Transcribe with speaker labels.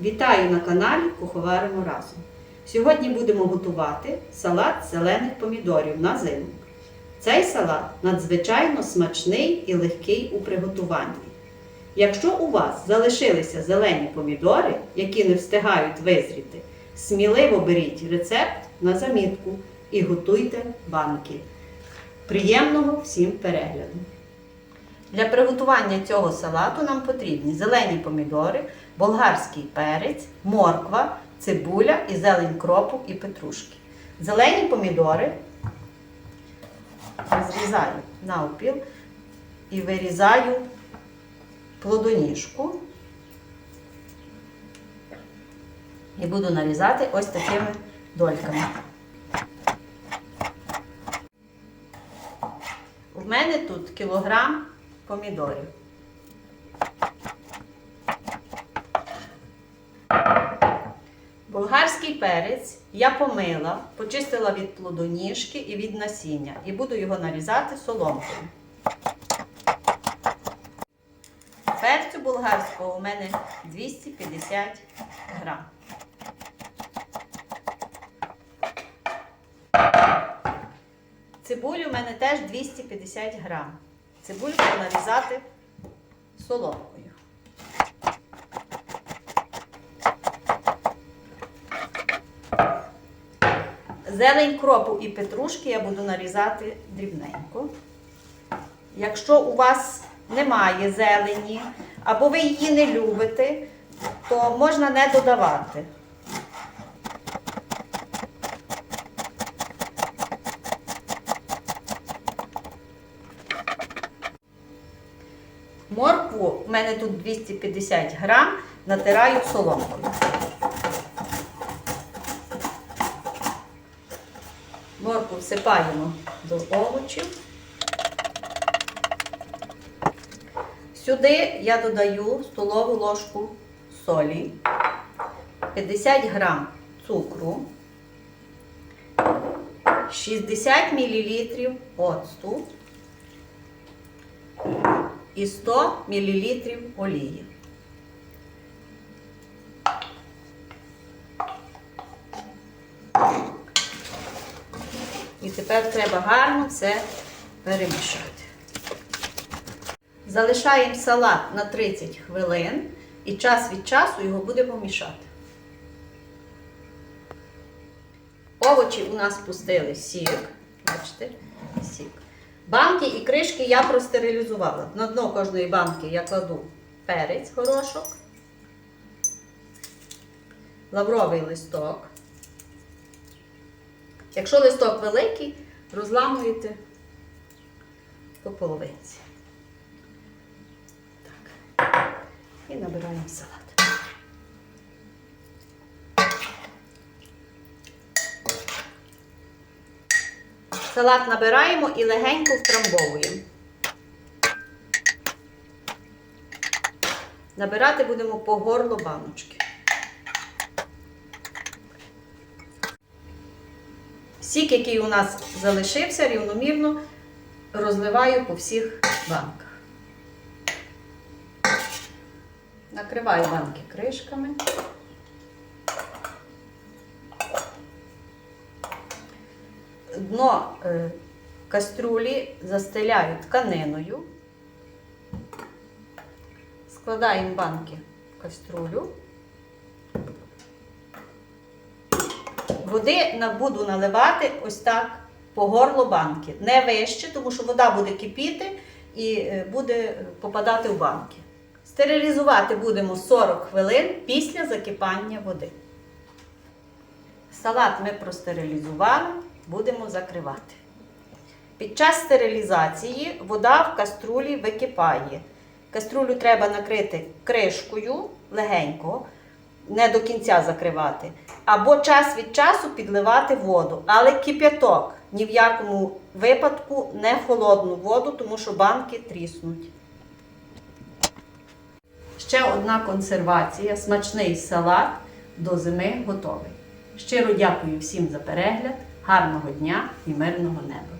Speaker 1: Вітаю на каналі Куховаримо разом. Сьогодні будемо готувати салат зелених помідорів на зиму. Цей салат надзвичайно смачний і легкий у приготуванні. Якщо у вас залишилися зелені помідори, які не встигають визріти, сміливо беріть рецепт на замітку і готуйте банки. Приємного всім перегляду! Для приготування цього салату нам потрібні зелені помідори, болгарський перець, морква, цибуля і зелень кропу і петрушки. Зелені помідори розрізаю навпіл і вирізаю плодоніжку. І буду нарізати ось такими дольками. У мене тут кілограм помідорів. Болгарський перець я помила, почистила від плодоніжки і від насіння і буду його нарізати соломкою. Перцю болгарського у мене 250 грам. Цибулі у мене теж 250 грам. Цибульку нарізати соломкою. Зелень кропу і петрушки я буду нарізати дрібненько. Якщо у вас немає зелені, або ви її не любите, то можна не додавати. У мене тут 250 грам, натираю соломкою. Моркву всипаємо до овочів. Сюди я додаю столову ложку солі, 50 грам цукру, 60 мл оцту і 100 мл олії. І тепер треба гарно все перемішати. Залишаємо салат на 30 хвилин і час від часу його будемо мішати. Овочі у нас пустили сік. Бачите, сік. Банки і кришки я простерилізувала. На дно кожної банки я кладу перець горошок, лавровий листок. Якщо листок великий, розламуєте по половинці. Так. І набираємо салат. Салат набираємо і легенько втрамбовуємо. Набирати будемо по горло баночки. Сік, який у нас залишився, рівномірно розливаю по всіх банках. Накриваю банки кришками. Дно е, каструлі застеляю тканиною. Складаємо банки в каструлю. Води буду наливати ось так по горло банки. Не вище, тому що вода буде кипіти і е, буде попадати в банки. Стерилізувати будемо 40 хвилин після закипання води. Салат ми простерилізували, будемо закривати. Під час стерилізації вода в каструлі википає. Каструлю треба накрити кришкою легенько, не до кінця закривати. Або час від часу підливати воду, але кип'яток. Ні в якому випадку не холодну воду, тому що банки тріснуть. Ще одна консервація, смачний салат до зими готовий. Щиро дякую всім за перегляд, гарного дня і мирного неба!